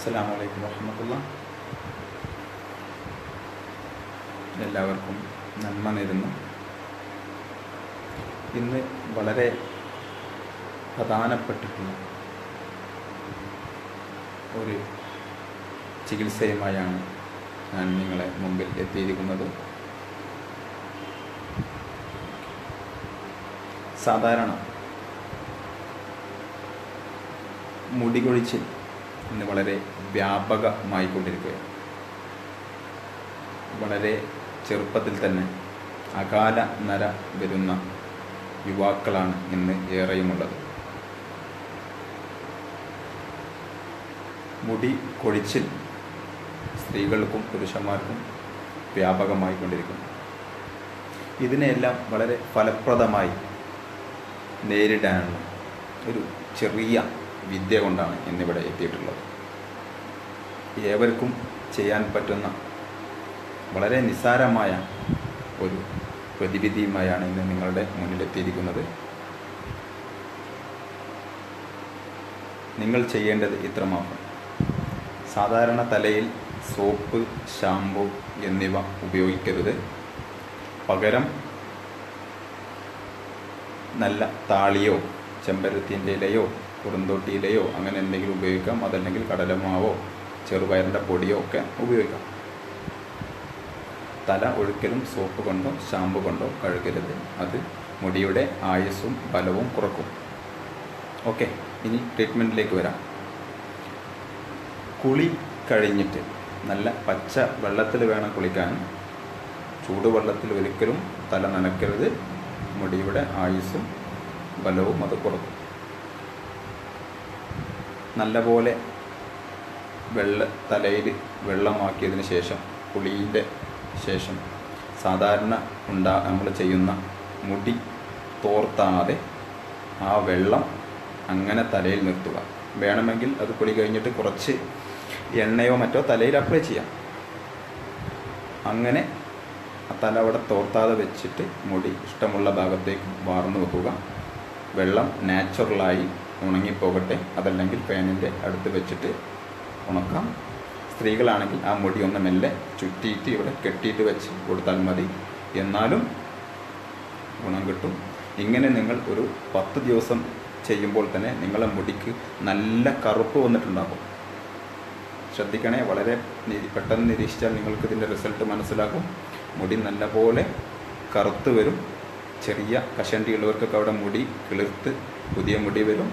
അസ്സാം വലൈക്കും വർഹമത്തുള്ള എല്ലാവർക്കും നന്മ നേരുന്നു. ഇന്ന് വളരെ പ്രധാനപ്പെട്ടിട്ടുള്ള ഒരു ചികിത്സയുമായാണ് ഞാൻ നിങ്ങളെ മുമ്പിൽ എത്തിയിരിക്കുന്നത്. സാധാരണ മുടികൊഴിച്ചിൽ ഇന്ന് വളരെ വ്യാപകമായിക്കൊണ്ടിരിക്കുകയാണ്. വളരെ ചെറുപ്പത്തിൽ തന്നെ അകാല നര വരുന്ന യുവാക്കളാണ് ഇന്ന് ഏറെയുമുള്ളത്. മുടി കൊഴിച്ചിൽ സ്ത്രീകൾക്കും പുരുഷന്മാർക്കും വ്യാപകമായി വ്യാപകമായിക്കൊണ്ടിരിക്കുന്നു. ഇതിനെയെല്ലാം വളരെ ഫലപ്രദമായി നേരിടാനുള്ള ഒരു ചെറിയ വിദ്യ കൊണ്ടാണ് ഇന്നിവിടെ എത്തിയിട്ടുള്ളത്. ഏവർക്കും ചെയ്യാൻ പറ്റുന്ന വളരെ നിസ്സാരമായ ഒരു പ്രതിവിധിയുമായാണ് ഇന്ന് നിങ്ങളുടെ മുന്നിലെത്തിയിരിക്കുന്നത്. നിങ്ങൾ ചെയ്യേണ്ടത് ഇത്രമാത്രം. സാധാരണ തലയിൽ സോപ്പ് ഷാമ്പു എന്നിവ ഉപയോഗിക്കരുത്. പകരം നല്ല താളിയോ ചെമ്പരത്തിന്റെ ഇലയോ കുറുന്തോട്ടി അങ്ങനെ എന്തെങ്കിലും ഉപയോഗിക്കാം. അതല്ലെങ്കിൽ കടലമാവോ ചെറുപയറിന്റെ പൊടിയോ ഒക്കെ ഉപയോഗിക്കാം. തല ഒഴുക്കലും സോപ്പ് കൊണ്ടോ ഷാമ്പു കൊണ്ടോ കഴുകരുത്. അത് മുടിയുടെ ആയുസ്സും ബലവും കുറക്കും. ഓക്കെ ഇനി ട്രീറ്റ്മെന്റിലേക്ക് വരാം. കുളി കഴിഞ്ഞിട്ട് നല്ല പച്ച വെള്ളത്തിൽ വേണം കുളിക്കാൻ. ചൂടുവെള്ളത്തിൽ ഒരിക്കലും തല നനയ്ക്കരുത്. മുടിയുടെ ആയുസ്സും ബലവും അത് കുറക്കും. നല്ലപോലെ വെള്ള തലയിൽ വെള്ളമാക്കിയതിന് ശേഷം പുളിയിന്റെ ശേഷം സാധാരണ ഉണ്ടാ നമ്മൾ ചെയ്യുന്ന മുടി തോർത്താതെ ആ വെള്ളം അങ്ങനെ തലയിൽ നിർത്തുക. വേണമെങ്കിൽ അത് കുളി കഴിഞ്ഞിട്ട് കുറച്ച് എണ്ണയോ മറ്റോ തലയിൽ അപ്ലൈ ചെയ്യാം. അങ്ങനെ ആ തല അവിടെ തോർത്താതെ വെച്ചിട്ട് മുടി ഇഷ്ടമുള്ള ഭാഗത്തേക്ക് വാർന്നു വെക്കുക. വെള്ളം നാച്ചുറലായി ഉണങ്ങിപ്പോകട്ടെ. അതല്ലെങ്കിൽ ഫാനിന്റെ അടുത്ത് വെച്ചിട്ട് ഉണക്കാം. സ്ത്രീകളാണെങ്കിൽ ആ മുടി ഒന്ന് മെല്ലെ ചുറ്റിയിട്ട് ഇവിടെ കെട്ടിയിട്ട് വെച്ച് കൊടുത്താൽ മതി. എന്നാലും ഗുണം കിട്ടും. ഇങ്ങനെ നിങ്ങൾ ഒരു പത്ത് ദിവസം ചെയ്യുമ്പോൾ തന്നെ നിങ്ങളുടെ മുടിക്ക് നല്ല കറുപ്പ് വന്നിട്ടുണ്ടാകും. ശ്രദ്ധിക്കണേ വളരെ പെട്ടെന്ന് നിരീക്ഷിച്ചാൽ നിങ്ങൾക്ക് ഇതിന്റെ റിസൾട്ട് മനസ്സിലാകും. മുടി നല്ലപോലെ കറുത്ത് വരും. ചെറിയ കഷണ്ടിയുള്ളവർക്കൊക്കെ അവിടെ മുടി കിളിർത്ത് പുതിയ മുടി വരും.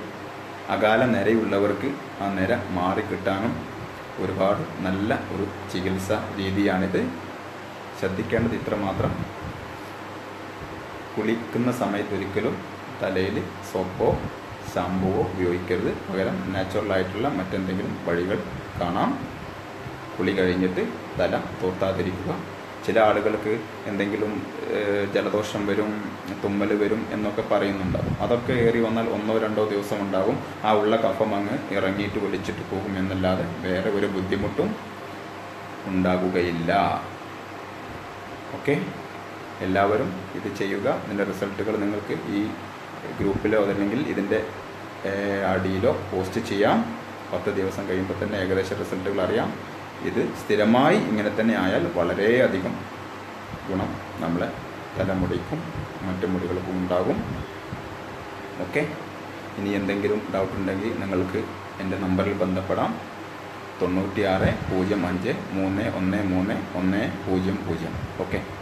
അകാല നിരയുള്ളവർക്ക് ആ നിര മാറിക്കിട്ടാനും ഒരുപാട് നല്ല ഒരു ചികിത്സാ രീതിയാണിത്. ശ്രദ്ധിക്കേണ്ടത് ഇത്രമാത്രം. കുളിക്കുന്ന സമയത്ത് ഒരിക്കലും തലയിൽ സോപ്പോ ഷാമ്പുവോ ഉപയോഗിക്കരുത്. പകരം നാച്ചുറലായിട്ടുള്ള മറ്റെന്തെങ്കിലും വഴികൾ കാണാം. കുളി കഴിഞ്ഞിട്ട് തല തോർത്താതിരിക്കുക. ചില ആളുകൾക്ക് എന്തെങ്കിലും ജലദോഷം വരും തുമ്മൽ വരും എന്നൊക്കെ പറയുന്നുണ്ടാവും അതൊക്കെ ഏറി വന്നാൽ ഒന്നോ രണ്ടോ ദിവസം ഉണ്ടാകും ആ ഉള്ള കഫം അങ്ങ് ഇറങ്ങിയിട്ട് വലിച്ചിട്ട് പോകും എന്നല്ലാതെ വേറെ ഒരു ബുദ്ധിമുട്ടും ഉണ്ടാകുകയില്ല. ഓക്കെ? എല്ലാവരും ഇത് ചെയ്യുക. ഇതിന്റെ റിസൾട്ടുകൾ നിങ്ങൾക്ക് ഈ ഗ്രൂപ്പിലോ അതല്ലെങ്കിൽ ഇതിന്റെ അടിയിലോ പോസ്റ്റ് ചെയ്യാം. പത്ത് ദിവസം കഴിയുമ്പോൾ തന്നെ ഏകദേശം റിസൾട്ടുകൾ അറിയാം. ഇത് സ്ഥിരമായി ഇങ്ങനെ തന്നെ ആയാൽ വളരെയധികം ഗുണം നമ്മളെ തലമുടിക്കും മറ്റു മുടികൾക്കും ഉണ്ടാകും. ഓക്കെ? ഇനി എന്തെങ്കിലും ഡൗട്ട് ഉണ്ടെങ്കിൽ നിങ്ങൾക്ക് എന്റെ നമ്പറിൽ ബന്ധപ്പെടാം. തൊണ്ണൂറ്റിയാറ് പൂജ്യം അഞ്ച് മൂന്ന് ഒന്ന് മൂന്ന് ഒന്ന് പൂജ്യം പൂജ്യം. ഓക്കെ?